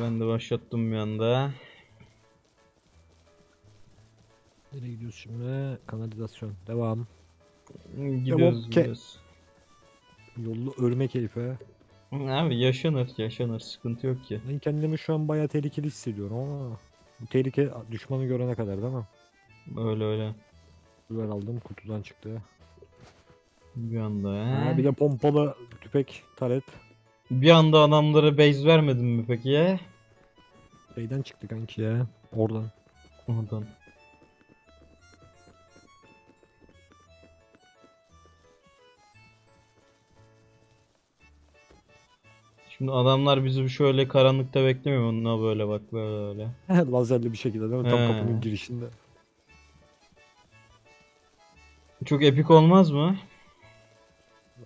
Ben de başlattım bir anda. Nereye gidiyoruz şimdi? Kanalizasyon. Devam. Gidiyoruz ke- gidiyoruz. Yollu ölme keyfi. Abi yaşanır yaşanır sıkıntı yok ki. Ben kendimi şu an bayağı tehlikeli hissediyorum ama bu tehlike düşmanı görene kadar değil mi? Öyle öyle. Güven aldım kutudan çıktı. Bir anda Ha, he. bir de pompalı tüfek taret. Bir anda adamlara base vermedin mi peki ya? Şeyden çıktı kanki ya. Oradan. Oradan. Şimdi adamlar bizi şöyle karanlıkta beklemiyor? Onunla böyle bak böyle. Lazerli bir şekilde değil mi? Tam He. kapının girişinde. Çok epik olmaz mı?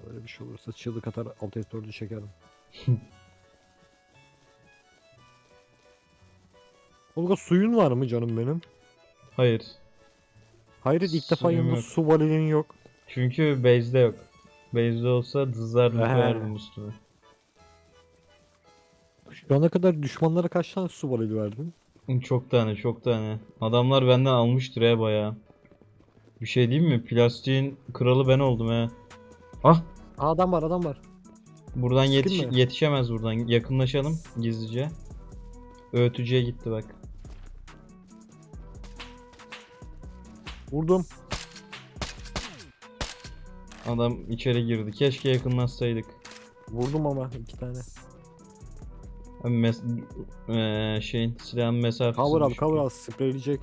Öyle bir şey olursa çığlık atar alt F4'ü çekerim. Olga suyun var mı canım benim? Hayır. Hayır ilk defa Suyum yanımda yok. su valinin yok. Çünkü base'de yok. Base'de olsa dızlarla He. koyardım üstüne. Şu ana kadar düşmanlara kaç tane su valili verdin? Çok tane çok tane. Adamlar benden almıştır ya bayağı. Bir şey diyeyim mi? Plastiğin kralı ben oldum he. Ah! Aa, adam var adam var. Buradan Sıkın yetiş yetişemez buradan. Yakınlaşalım gizlice. Öğütücüye gitti bak. Vurdum. Adam içeri girdi. Keşke yakınlaşsaydık. Vurdum ama iki tane. Mes eee, şeyin silahın mesafesi Cover al cover al spreyleyecek.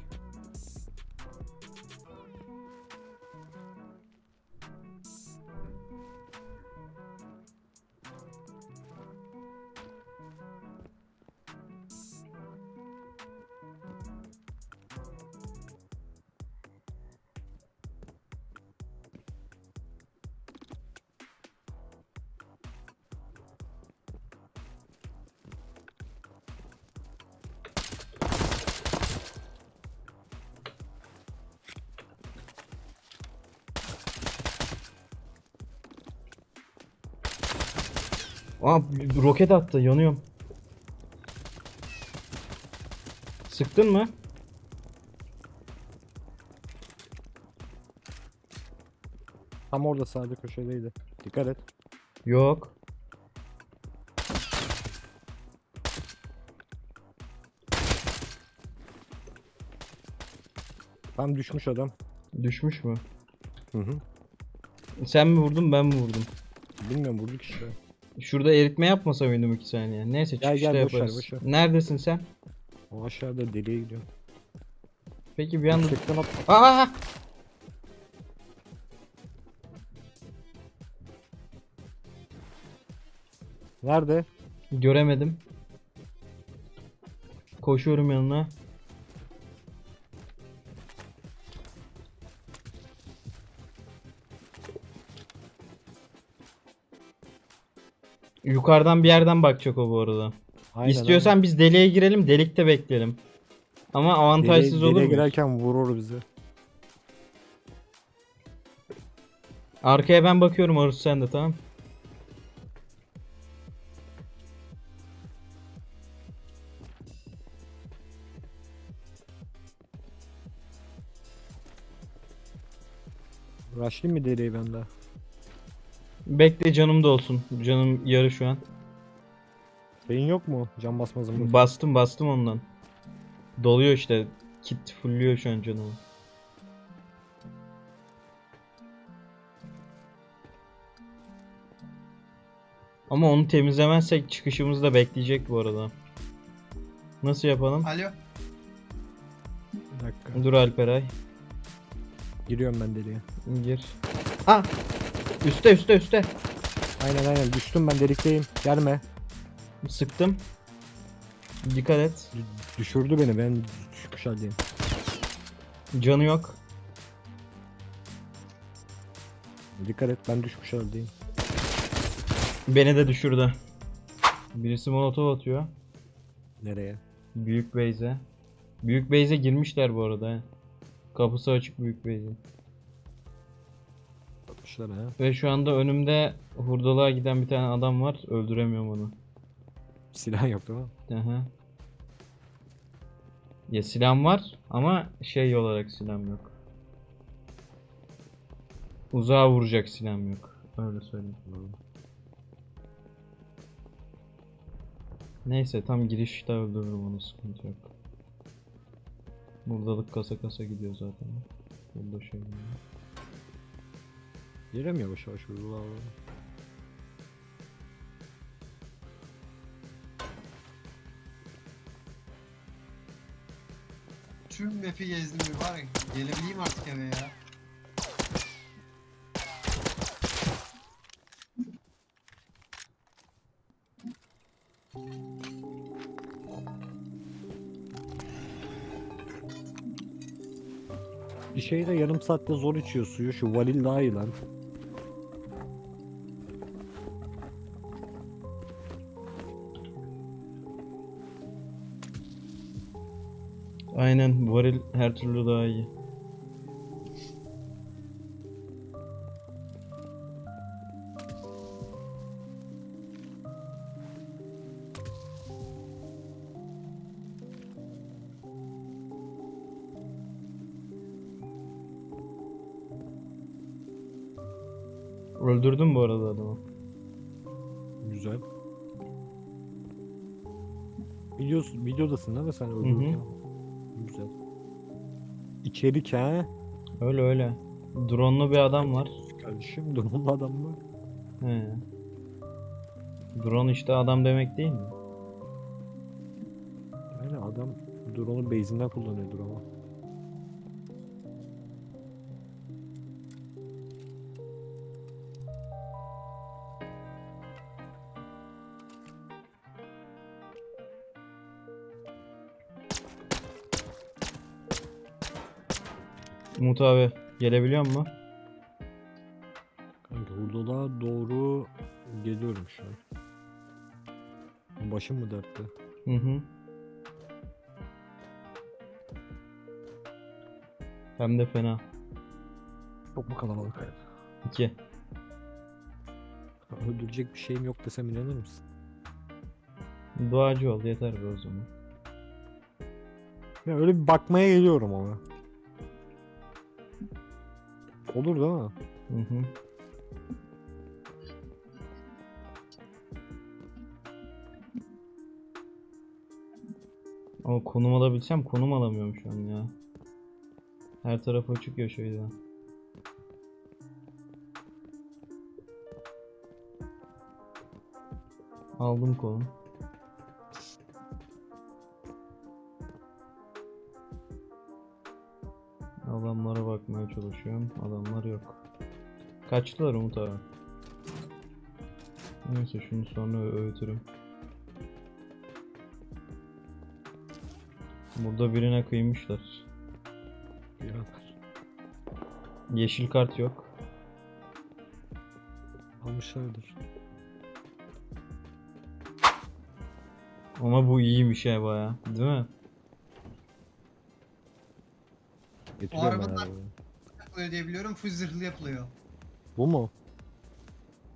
Aa roket attı yanıyorum. Sıktın mı? Tam orada sağda köşedeydi. Dikkat et. Yok. Tam düşmüş adam. Düşmüş mü? Hı hı. Sen mi vurdun ben mi vurdum? Bilmiyorum vurduk işte. Şurada eritme yapmasa mıydım 2 saniye? Neyse Gel, çıkışta gel, boş ver, yaparız. boş ver. Neredesin sen? O aşağıda deliye gidiyor. Peki bir anda... Yüksekten at. Aa! Nerede? Göremedim. Koşuyorum yanına. Yukarıdan bir yerden bakacak o bu arada. Aynen, İstiyorsan biz deliğe girelim, delikte bekleyelim. Ama aynen. avantajsız Deliğe- olur deliğe mu? girerken vurur bizi. Arkaya ben bakıyorum Arus sen de tamam. Rushlayayım mı deliği ben de? Bekle canım da olsun. Canım yarı şu an. Beyin yok mu? Can basmazım. Bastım bastım ondan. Doluyor işte. Kit fullüyor şu an canımı. Ama onu temizlemezsek çıkışımızı da bekleyecek bu arada. Nasıl yapalım? Alo. Bir dakika. Dur Alperay. Giriyorum ben deliğe. Gir. Ah! Üste üste üste. Aynen aynen düştüm ben delikteyim. Gelme. Sıktım. Dikkat et. D- düşürdü beni ben düşmüş haldeyim. Canı yok. Dikkat et ben düşmüş haldeyim. Beni de düşürdü. Birisi molotov atıyor. Nereye? Büyük base'e. Büyük base'e girmişler bu arada. he. Kapısı açık büyük base'in. Bakmışlar ha. Ve şu anda önümde hurdalığa giden bir tane adam var. Öldüremiyorum onu. Silah yok değil mi? Aha. Ya silahım var ama şey olarak silahım yok. Uzağa vuracak silahım yok. Öyle söyleyeyim. Neyse tam girişte öldürürüm onu sıkıntı yok. Buradalık kasa kasa gidiyor zaten. Burada şey var. Yere mi yavaş yavaş vurdular? Tüm map'i gezdim bir var ya. Gelebileyim artık eve ya. Bir şey de yarım saatte zor içiyor suyu. Şu valil daha iyi lan. Aynen varil her türlü daha iyi. Öldürdüm bu arada adamı. Güzel. Videos, videodasın değil mi sen öldürürken? Güzel. İçerik ha? Öyle öyle. Drone'lu bir adam var. Kardeşim durumlu adam mı? He. Drone işte adam demek değil mi? Yani adam drone'u base'inden kullanıyordur ama. Umut abi gelebiliyor mu? Kanka hurdala doğru geliyorum şu an. Başım mı dertte? Hı hı. Hem de fena. Çok mu kalabalık? 2. Öldürecek bir şeyim yok desem inanır mısın? Duacı ol yeter be o zaman. Ya öyle bir bakmaya geliyorum ama. Olur değil mi? Hı hı. Ama konum alabilsem konum alamıyorum şu an ya. Her tarafı açık ya şeyde. Aldım konum. Çalışıyorum. Adamlar yok. Kaçtılar Umut abi. Neyse şunu sonra öğütürüm. Burada birine kıymışlar. Birader. Yeşil kart yok. Almışlardır. Ama bu iyiymiş ya baya. Değil mi? Getiriyorum ben arabayı. Yapılıyor diye biliyorum. Full zırhlı yapılıyor. Bu mu?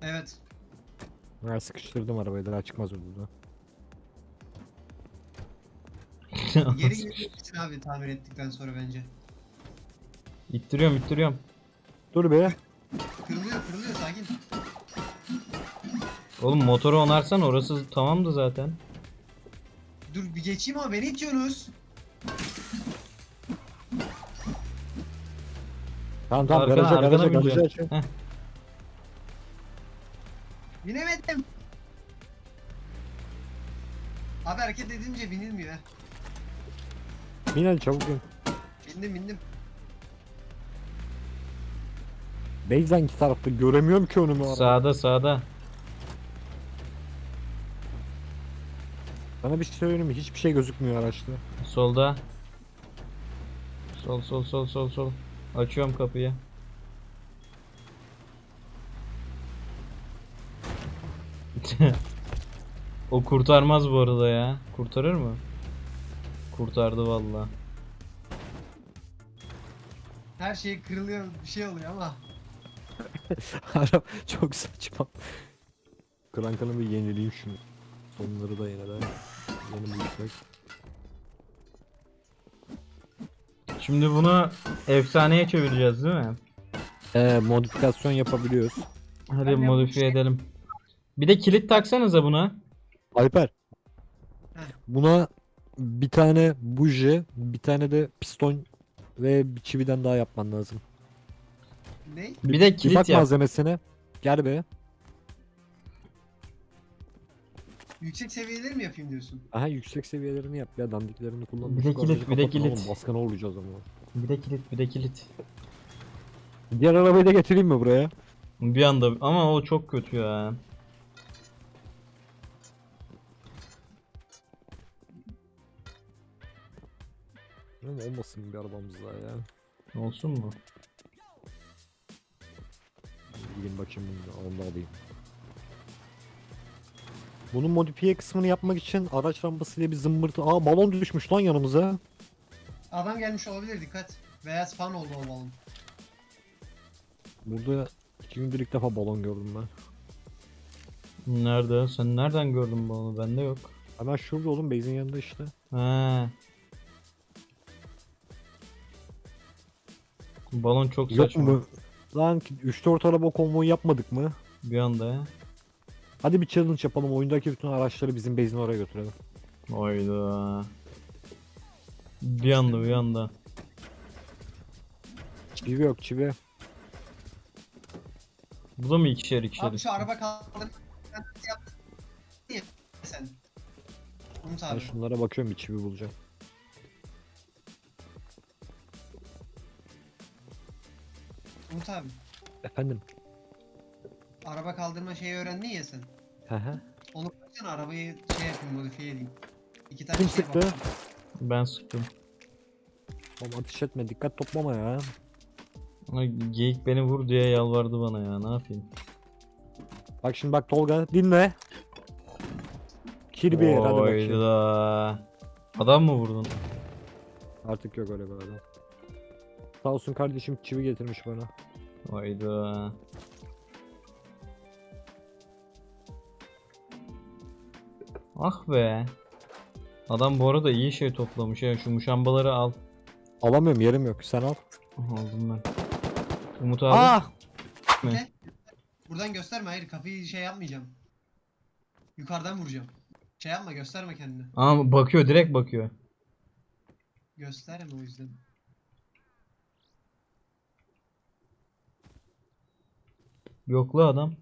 Evet. Ben sıkıştırdım arabayı daha çıkmaz o burada. Geri gelebilirsin abi tamir ettikten sonra bence. ittiriyorum ittiriyorum. Dur be. Kırılıyor kırılıyor sakin. Oğlum motoru onarsan orası tamamdı zaten. Dur bir geçeyim ama beni itiyorsunuz. Tamam tamam Arkana- garaja arkana garaja garaja bineceğim. açın. Binemedim. Abi hareket edince binilmiyor. ha. Bin hadi çabuk bin. Bindim bindim. Beyz hangi tarafta göremiyorum ki önümü araba. Sağda sağda. Sana bir şey söyleyeyim mi? Hiçbir şey gözükmüyor araçta. Solda. Sol sol sol sol sol. Açıyorum kapıyı. o kurtarmaz bu arada ya. Kurtarır mı? Kurtardı valla. Her şey kırılıyor bir şey oluyor ama. Araba çok saçma. Krankanı bir yenileyim şunu. Sonları da yine de. Benim bu Şimdi bunu efsaneye çevireceğiz değil mi? Ee, modifikasyon yapabiliyoruz. Hadi Ben modifiye edelim. Bir de kilit taksanıza buna. Alper. Buna bir tane buji, bir tane de piston ve bir çividen daha yapman lazım. Ne? Bir de Bir kilit bak yap. malzemesine. Gel be. Yüksek seviyeleri mi yapayım diyorsun? Aha yüksek seviyelerini yap ya dandiklerini kullan. Bir de kilit, bir de kilit. Oğlum, baskına olacağız ama. Bir de kilit, bir de kilit. Diğer arabayı da getireyim mi buraya? Bir anda ama o çok kötü ya. Oğlum olmasın bir arabamız daha ya. Olsun mu? Gidin bakayım bunu da onu da alayım. Bunun modifiye kısmını yapmak için araç rampasıyla bir zımbırtı... Aa balon düşmüş lan yanımıza. Adam gelmiş olabilir dikkat. Veya spawn oldu o balon. Burada iki gündür ilk defa balon gördüm ben. Nerede? Sen nereden gördün bunu? Bende yok. Hemen şurada oğlum base'in yanında işte. He. Balon çok Yok saçma. mu? Lan 3-4 araba konvoyu yapmadık mı? Bir anda ya. Hadi bir challenge yapalım. Oyundaki bütün araçları bizim base'in oraya götürelim. Oyda. Bir anda bir anda. Çivi yok çivi. Bu da mı ikişer ikişer? Abi şu araba kaldırma. Sen? Umut Ben abi. şunlara bakıyorum bir çivi bulacağım. Umut abi. Efendim? Araba kaldırma şeyi öğrendin ya sen. Hı hı. Onu koysana arabayı şey yapayım modifiye edeyim. İki tane Kim şey sıktı? var. Ben sıktım. Oğlum ateş etme dikkat toplama ya. Ama geyik beni vur diye yalvardı bana ya. Ne yapayım? Bak şimdi bak Tolga dinle. Kirby hadi bakayım. Oyda. Adam mı vurdun? Artık yok öyle bir adam. Sağ olsun kardeşim çivi getirmiş bana. Oyda. Ah be. Adam bu arada iyi şey toplamış ya. Şu muşambaları al. Alamıyorum yerim yok sen al. Aldım ben. Umut abi. Ah! Ne? Buradan gösterme hayır kapıyı şey yapmayacağım. Yukarıdan vuracağım. Şey yapma gösterme kendini. Ama bakıyor direkt bakıyor. Gösterme o yüzden. Yoklu adam.